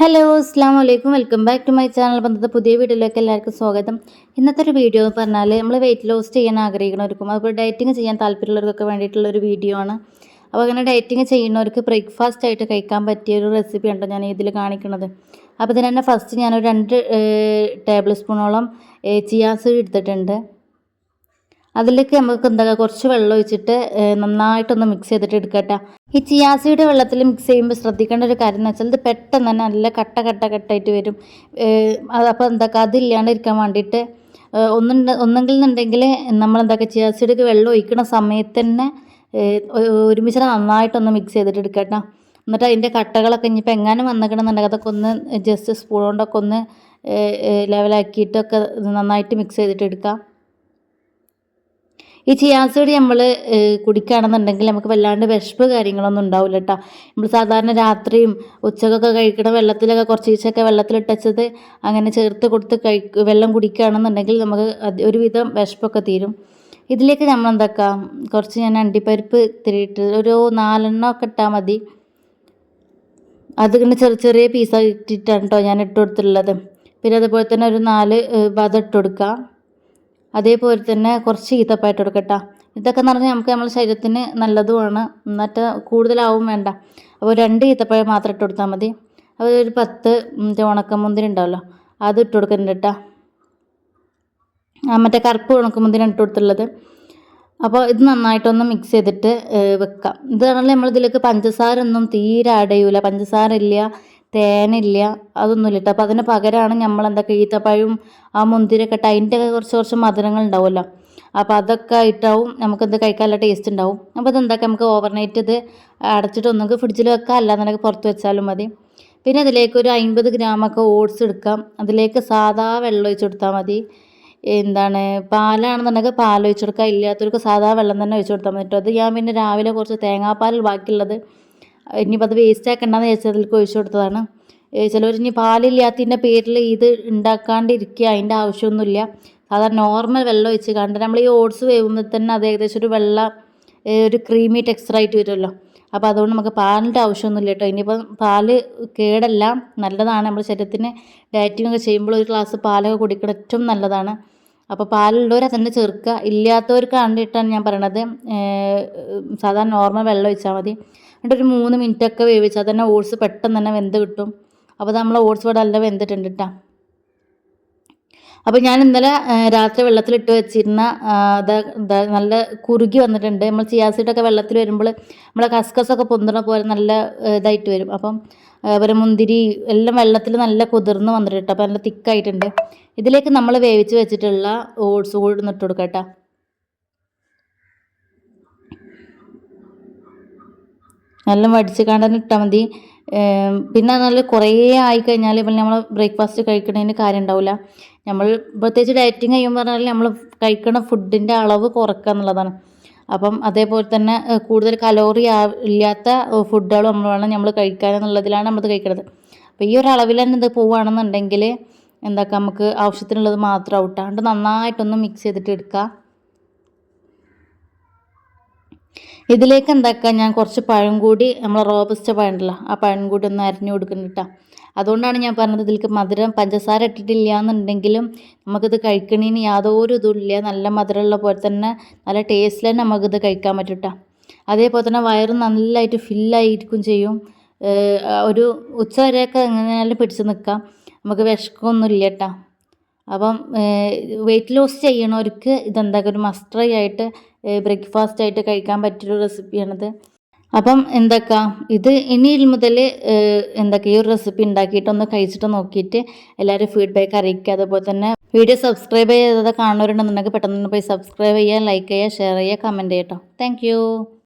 Hello അസ്സാം വലൈക്കും welcome back to my channel ബന്ധത്തെ പുതിയ വീഡിയോയിലേക്ക് എല്ലാവർക്കും സ്വാഗതം. ഇന്നത്തെ ഒരു വീഡിയോ എന്ന് പറഞ്ഞാൽ നമ്മൾ വെയിറ്റ് ലോസ് ചെയ്യാൻ ആഗ്രഹിക്കുന്നവർക്കും അതുപോലെ ഡയറ്റിങ് ചെയ്യാൻ താല്പര്യമുള്ളവർക്കൊക്കെ വേണ്ടിയിട്ടുള്ള ഒരു വീഡിയോ ആണ്. അപ്പോൾ അങ്ങനെ ഡയറ്റിങ് ചെയ്യുന്നവർക്ക് ബ്രേക്ക്ഫാസ്റ്റ് ആയിട്ട് കഴിക്കാൻ പറ്റിയ ഒരു റെസിപ്പി ഉണ്ടോ ഞാൻ ഇതിൽ കാണിക്കുന്നത് അപ്പോൾ ഇതിന് തന്നെ ഫസ്റ്റ് ഞാനൊരു രണ്ട് ടേബിൾ സ്പൂണോളം ചിയാസ് എടുത്തിട്ടുണ്ട്. അതിലേക്ക് നമുക്ക് എന്താ കുറച്ച് വെള്ളം ഒഴിച്ചിട്ട് നന്നായിട്ടൊന്ന് മിക്സ് ചെയ്തിട്ട് എടുക്കട്ടെ. ഈ ചിയാസിയുടെ വെള്ളത്തിൽ മിക്സ് ചെയ്യുമ്പോൾ ശ്രദ്ധിക്കേണ്ട ഒരു കാര്യം എന്ന് വെച്ചാൽ ഇത് പെട്ടെന്ന് തന്നെ നല്ല കട്ട കട്ട കട്ടായിട്ട് വരും. അപ്പോൾ എന്താ അതില്ലാണ്ടിരിക്കാൻ വേണ്ടിയിട്ട് ഒന്നുണ്ട് ഒന്നെങ്കിൽ എന്നുണ്ടെങ്കിൽ നമ്മൾ എന്താ ചിയാസിയുടെ വെള്ളം ഒഴിക്കുന്ന സമയത്ത് തന്നെ ഒരുമിച്ച് നന്നായിട്ടൊന്ന് മിക്സ് ചെയ്തിട്ട് എടുക്കട്ടെ എന്നിട്ട് അതിന്റെ കട്ടകളൊക്കെ ഇനിയിപ്പോൾ എങ്ങാനും വന്നിക്കണമെന്നുണ്ടെങ്കിൽ അതൊക്കെ ഒന്ന് ജസ്റ്റ് സ്പൂൺ കൊണ്ടൊക്കെ ഒന്ന് ലെവലാക്കിയിട്ടൊക്കെ നന്നായിട്ട് മിക്സ് ചെയ്തിട്ട് എടുക്കാം. ഈ ചിയാസീഡ് നമ്മൾ കുടിക്കുകയാണെന്നുണ്ടെങ്കിൽ നമുക്ക് വല്ലാണ്ട് വിശപ്പ് കാര്യങ്ങളൊന്നും ഉണ്ടാവില്ല കേട്ടോ നമ്മൾ സാധാരണ രാത്രിയും ഉച്ചക്കൊക്കെ കഴിക്കണം വെള്ളത്തിലൊക്കെ കുറച്ച് ഈച്ചൊക്കെ വെള്ളത്തിലിട്ടച്ചത് അങ്ങനെ ചേർത്ത് കൊടുത്ത് കഴി വെള്ളം കുടിക്കുകയാണെന്നുണ്ടെങ്കിൽ നമുക്ക് ഒരുവിധം വിശപ്പൊക്കെ തീരും. ഇതിലേക്ക് നമ്മൾ എന്താക്കാം കുറച്ച് ഞാൻ അണ്ടിപ്പരിപ്പ് തിരിയിട്ട് ഒരു നാലെണ്ണം ഒക്കെ ഇട്ടാൽ മതി. അതിങ്ങനെ ചെറിയ ചെറിയ പീസായിട്ടിട്ടാണ് കേട്ടോ ഞാൻ ഇട്ട് കൊടുത്തിട്ടുള്ളത്. പിന്നെ അതുപോലെ തന്നെ ഒരു നാല് വത ഇട്ട് അതേപോലെ തന്നെ കുറച്ച് ഈത്തപ്പഴം എടുക്കട്ടോ ഇതൊക്കെ എന്ന് പറഞ്ഞാൽ നമുക്ക് നമ്മുടെ ശരീരത്തിന് നല്ലതുമാണ്. എന്നിട്ട് കൂടുതലാവും വേണ്ട. അപ്പോൾ രണ്ട് ഈത്തപ്പഴം മാത്രം ഇട്ട് കൊടുത്താൽ മതി. അപ്പോൾ ഒരു പത്ത് ഉണക്കമുന്തിരി ഉണ്ടാവല്ലോ അത് ഇട്ട് കൊടുക്കുന്നുണ്ട് കേട്ടോ. മറ്റേ കറുപ്പ് ഉണക്കമുന്തിരി ഇട്ട് കൊടുത്തുള്ളത് അപ്പോൾ ഇത് നന്നായിട്ടൊന്ന് മിക്സ് ചെയ്തിട്ട് വെക്കാം. ഇത് പറഞ്ഞാൽ നമ്മളിതിലേക്ക് പഞ്ചസാര ഒന്നും തീരെ ആഡ് ചെയ്യൂല. പഞ്ചസാര ഇല്ല. തേനില്ല അതൊന്നുമില്ല കേട്ടോ അപ്പോൾ അതിന് പകരമാണ് നമ്മൾ എന്താ ഈത്തപ്പഴവും ആ മുന്തിരിയൊക്കെ ഇട്ട് അതിന്റെ കുറച്ച് കുറച്ച് മധുരങ്ങൾ ഉണ്ടാവുമല്ലോ. അപ്പോൾ അതൊക്കെ ഇട്ടാവും നമുക്കത് കഴിക്കാനുള്ള ടേസ്റ്റ് ഉണ്ടാവും. അപ്പോൾ ഇതെന്താക്കാം നമുക്ക് ഓവർനൈറ്റ് ഇത് അടച്ചിട്ട് ഒന്നുകിൽ ഫ്രിഡ്ജിൽ വെക്കാം. അല്ലാന്നുണ്ടെങ്കിൽ പുറത്ത് വെച്ചാലും മതി. പിന്നെ അതിലേക്ക് ഒരു അൻപത് ഗ്രാമൊക്കെ ഓട്സ് എടുക്കാം. അതിലേക്ക് സാധാ വെള്ളം ഒഴിച്ച് കൊടുത്താൽ മതി. എന്താണ് പാലാണെന്നുണ്ടെങ്കിൽ പാൽ ഒഴിച്ച് കൊടുക്കാം. ഇല്ലാത്തവർക്ക് സാധാ വെള്ളം തന്നെ ഒഴിച്ച് കൊടുത്താൽ മതി കേട്ടോ അത് ഞാൻ പിന്നെ രാവിലെ കുറച്ച് തേങ്ങാപ്പാൽ ബാക്കിയുള്ളത് ഇനിയിപ്പോൾ അത് വേസ്റ്റ് ആക്കണ്ടെന്ന് വിചാരിച്ചാൽ അതിലേക്ക് ഒഴിച്ചു കൊടുത്തതാണ്. ചിലവർ ഇനി പാലില്ലാത്തതിന്റെ പേരിൽ ഇത് ഉണ്ടാക്കാണ്ടിരിക്കുക അതിന്റെ ആവശ്യമൊന്നുമില്ല. സാധാരണ നോർമൽ വെള്ളം ഒഴിച്ച് കണ്ട് നമ്മൾ ഈ ഓട്സ് വേവുമ്പോൾ തന്നെ അത് ഏകദേശം ഒരു വെള്ള ഒരു ക്രീമി ടെക്സ്ചർ ആയിട്ട് വരുമല്ലോ. അപ്പോൾ അതുകൊണ്ട് നമുക്ക് പാലിന്റെ ആവശ്യമൊന്നുമില്ല കേട്ടോ. ഇനിയിപ്പം പാൽ കേടല്ല നല്ലതാണ്. നമ്മുടെ ശരീരത്തിന് ഡയറ്റിംഗ് ഒക്കെ ചെയ്യുമ്പോൾ ഒരു ഗ്ലാസ് പാലൊക്കെ കുടിക്കണം ഏറ്റവും നല്ലതാണ്. അപ്പോൾ പാലുള്ളവർ തന്നെ ചേർക്കുക. ഇല്ലാത്തവർക്ക് കണ്ടിട്ടാണ് ഞാൻ പറയണത്. സാധാരണ നോർമൽ വെള്ളം ഒഴിച്ചാൽ മതി. എന്നിട്ട് ഒരു മൂന്ന് മിനിറ്റൊക്കെ വേവിച്ചാൽ തന്നെ ഓട്സ് പെട്ടെന്ന് തന്നെ വെന്ത് കിട്ടും. അപ്പോൾ നമ്മൾ ഓട്സ് ഇവിടെ നല്ല വെന്തിട്ടുണ്ട് കേട്ടോ അപ്പോൾ ഞാൻ ഇന്നലെ രാത്രി വെള്ളത്തിലിട്ട് വെച്ചിരുന്ന നല്ല കുറുകി വന്നിട്ടുണ്ട്. നമ്മൾ ചിയാസീഡൊക്കെ വെള്ളത്തിൽ വരുമ്പോൾ നമ്മളെ കസ്കസൊക്കെ പൊന്തണ പോലെ നല്ല ഇതായിട്ട് വരും. അപ്പം അതുപോലെ മുന്തിരി എല്ലാം വെള്ളത്തിൽ നല്ല കുതിർന്ന് വന്നിട്ടുണ്ട് അപ്പോൾ നല്ല തിക്കായിട്ടുണ്ട്. ഇതിലേക്ക് നമ്മൾ വേവിച്ച് വെച്ചിട്ടുള്ള ഓട്സ് കൂടി ഇട്ട് കൊടുക്കാം കേട്ടോ നല്ല വടിച്ച് കണ്ടന് ഇട്ടാൽ മതി. പിന്നെ നല്ല കുറേ ആയിക്കഴിഞ്ഞാൽ ഇപ്പം നമ്മൾ ബ്രേക്ക്ഫാസ്റ്റ് കഴിക്കണതിന് കാര്യം ഉണ്ടാവില്ല നമ്മൾ പ്രത്യേകിച്ച് ഡയറ്റിങ് ചെയ്യുമ്പോൾ പറഞ്ഞാൽ നമ്മൾ കഴിക്കുന്ന ഫുഡിന്റെ അളവ് കുറക്കുക എന്നുള്ളതാണ്. അപ്പം അതേപോലെ തന്നെ കൂടുതൽ കലോറി ഇല്ലാത്ത ഫുഡുകളും നമ്മൾ വേണം നമ്മൾ കഴിക്കാൻ എന്നുള്ളതിലാണ് നമ്മൾ കഴിക്കുന്നത് അപ്പോൾ ഈ ഒരു അളവിൽ തന്നെ ഇത് പോവുകയാണെന്നുണ്ടെങ്കിൽ എന്താക്കാം നമുക്ക് ആവശ്യത്തിനുള്ളത് മാത്രം ഔട്ടാണ്ട് നന്നായിട്ടൊന്ന് മിക്സ് ചെയ്തിട്ട് എടുക്കുക ഇതിലേക്ക് എന്താക്കുക ഞാൻ കുറച്ച് പഴം കൂടി നമ്മൾ റോബസ്റ്റ് പഴം ഉണ്ടല്ലോ ആ പഴം കൂടി ഒന്ന് അരിഞ്ഞു കൊടുക്കുന്നുണ്ട് അതുകൊണ്ടാണ് ഞാൻ പറഞ്ഞത് ഇതിലേക്ക് മധുരം പഞ്ചസാര ഇട്ടിട്ടില്ല എന്നുണ്ടെങ്കിലും നമുക്കിത് കഴിക്കണേന് യാതൊരു ഇതുമില്ല. നല്ല മധുരമുള്ള പോലെ തന്നെ നല്ല ടേസ്റ്റിൽ തന്നെ നമുക്കിത് കഴിക്കാൻ പറ്റും അതേപോലെ തന്നെ വയറ് നല്ലതായിട്ട് ഫില്ലായിരിക്കും ചെയ്യും. ഒരു ഉച്ച വരെയൊക്കെ എങ്ങനെയാലും പിടിച്ച് നിൽക്കാം നമുക്ക് വിശക്കൊന്നുമില്ല കേട്ടോ. അപ്പം വെയിറ്റ് ലോസ് ചെയ്യണവർക്ക് ഇതെന്താ ഒരു മസ്റ്ററി ആയിട്ട് ബ്രേക്ക്ഫാസ്റ്റ് ആയിട്ട് കഴിക്കാൻ പറ്റിയൊരു റെസിപ്പിയാണിത് അപ്പം എന്തൊക്കെ ഇത് ഇനി മുതൽ എന്തൊക്കെ ഈ ഒരു റെസിപ്പി ഉണ്ടാക്കിയിട്ടൊന്ന് കഴിച്ചിട്ട് നോക്കിയിട്ട് എല്ലാവരും ഫീഡ്ബാക്ക് അറിയിക്കുക. അതുപോലെ തന്നെ വീഡിയോ സബ്സ്ക്രൈബ് ചെയ്തത് കാണുന്നവരുണ്ടെന്നുണ്ടെങ്കിൽ പെട്ടെന്ന് പോയി സബ്സ്ക്രൈബ് ചെയ്യുക ലൈക്ക് ചെയ്യുക ഷെയർ ചെയ്യുക കമന്റ് ചെയ്യട്ടോ താങ്ക്